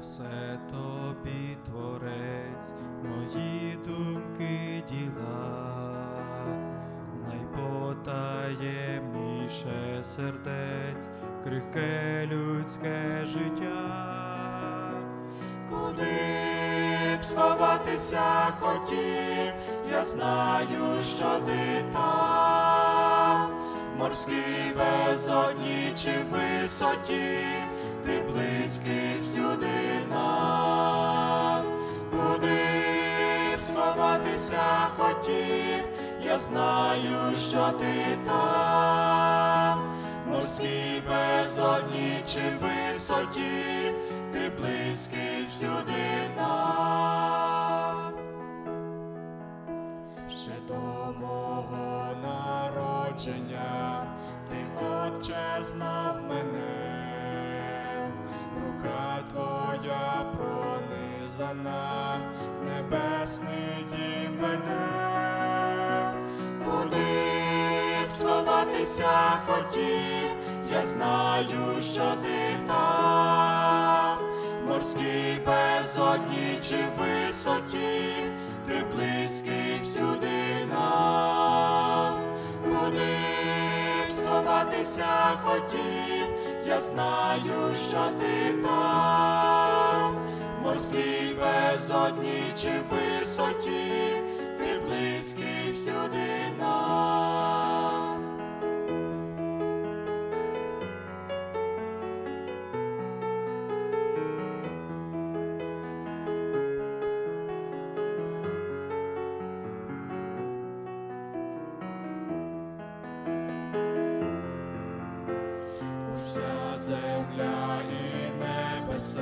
все тобі творець, мої думки, діла, найпотаємніше сердець, крихке людське життя, куди б сховатися хотів, я знаю, що ти там, морській безодні чи висоті ти близький всюди нам, куди б хотів, я знаю, що ти там, в морській безодні чи висоті, ти близький всюди нам. Ще до мого народження. Ти, Отче, знав мене, твоя пронизана, в небесний дім веде, куди б сховатися хотів, я знаю, що ти там, морській безодні чи висоті, ти близький всюди нам, куди б сховатися хотів, я знаю, що ти там, в морській безодні чи висоті, ти близький всюди Уся земля і небеса,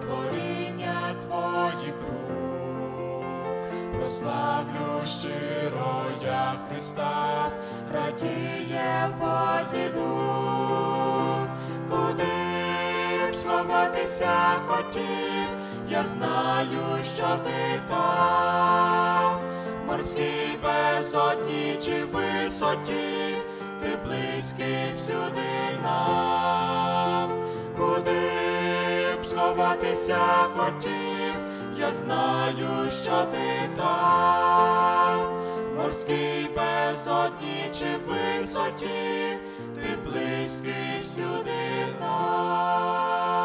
творіння твоїх рук, прославлю щиро я Христа, радіє Бозі дух, куди б сховатися хотів, я знаю, що ти там, в морській безодні чи висоті, ти близький всюди молитися хотів, я знаю, що ти там, морський безодні чи висоті, ти близький сюди. нам.